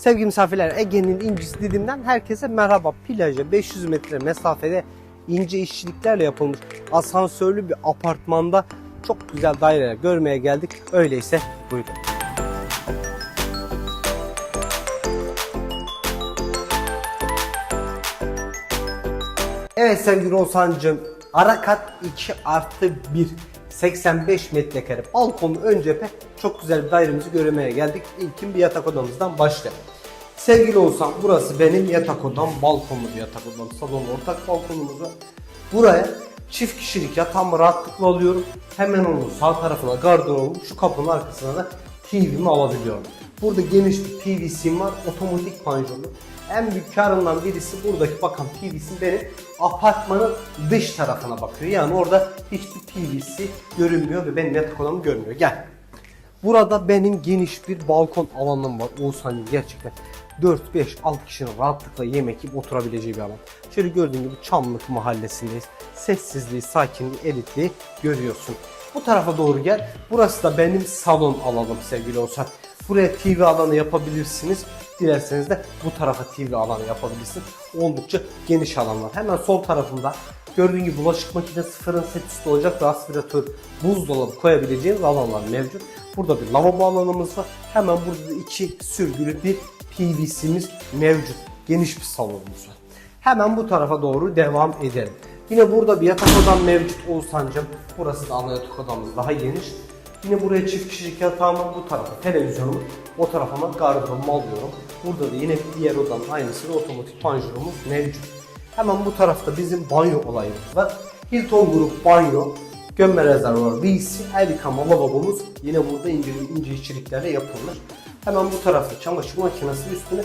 Sevgili misafirler Ege'nin incisi Didim'den herkese merhaba. Plaja 500 metre mesafede ince işçiliklerle yapılmış asansörlü bir apartmanda çok güzel daireler görmeye geldik. Öyleyse buyurun. Evet sevgili Oğuzhan'cığım ara kat 2 artı 1 85 metrekare balkonlu ön cephe çok güzel bir dairemizi görmeye geldik. İlkin bir yatak odamızdan başlayalım. Sevgili Oğuzhan burası benim yatak odam balkonlu bir yatak odam salon ortak balkonumuz. Buraya çift kişilik yatağımı rahatlıkla alıyorum. Hemen onun sağ tarafına gardırobum şu kapının arkasına da TV'mi alabiliyorum. Burada geniş bir PVC'm var otomatik panjurlu. En büyük karından birisi buradaki bakan PVC benim apartmanın dış tarafına bakıyor. Yani orada hiçbir PVC görünmüyor ve benim yatak odamı görmüyor. Gel. Burada benim geniş bir balkon alanım var. Oğuzhan'ın gerçekten 4-5-6 kişinin rahatlıkla yemek yiyip oturabileceği bir alan. Şöyle gördüğün gibi Çamlık mahallesindeyiz. Sessizliği, sakinliği, elitliği görüyorsun. Bu tarafa doğru gel. Burası da benim salon alanım sevgili Oğuzhan. Buraya TV alanı yapabilirsiniz. Dilerseniz de bu tarafa TV alanı yapabilirsiniz. Oldukça geniş alanlar. Hemen sol tarafında gördüğün gibi bulaşık makinesi, fırın set üstü olacak ve aspiratör, buzdolabı koyabileceğiniz alanlar mevcut. Burada bir lavabo alanımız var. Hemen burada da iki sürgülü bir PVC'miz mevcut. Geniş bir salonumuz var. Hemen bu tarafa doğru devam edelim. Yine burada bir yatak odam mevcut Oğuzhan'cım. Burası da ana yatak odamız daha geniş. Yine buraya çift kişilik yatağımın bu tarafa televizyonumu, o tarafa gardırobumu alıyorum. Burada da yine diğer odanın aynısı otomatik panjurumuz mevcut. Hemen bu tarafta bizim banyo olayımız var. Hilton Grup banyo, gömme rezervuar, WC, el yıkama lavabomuz yine burada ince, ince işçiliklerle yapılmış. Hemen bu tarafta çamaşır makinesi üstüne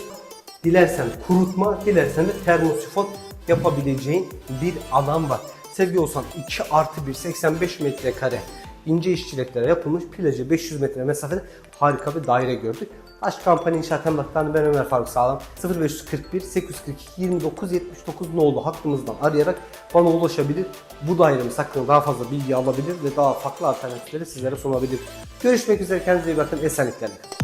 dilersen kurutma, dilersen de termosifon yapabileceğin bir alan var. Sevgili olsan 2 artı 1 85 metrekare ince işçiliklerle yapılmış plaja 500 metre mesafede harika bir daire gördük. Taş kampanya inşaat emlaklarını ben Ömer Faruk Sağlam 0541 842 29 79 nolu hakkımızdan arayarak bana ulaşabilir. Bu dairemiz hakkında daha fazla bilgi alabilir ve daha farklı alternatifleri sizlere sunabilir. Görüşmek üzere kendinize iyi bakın esenliklerle.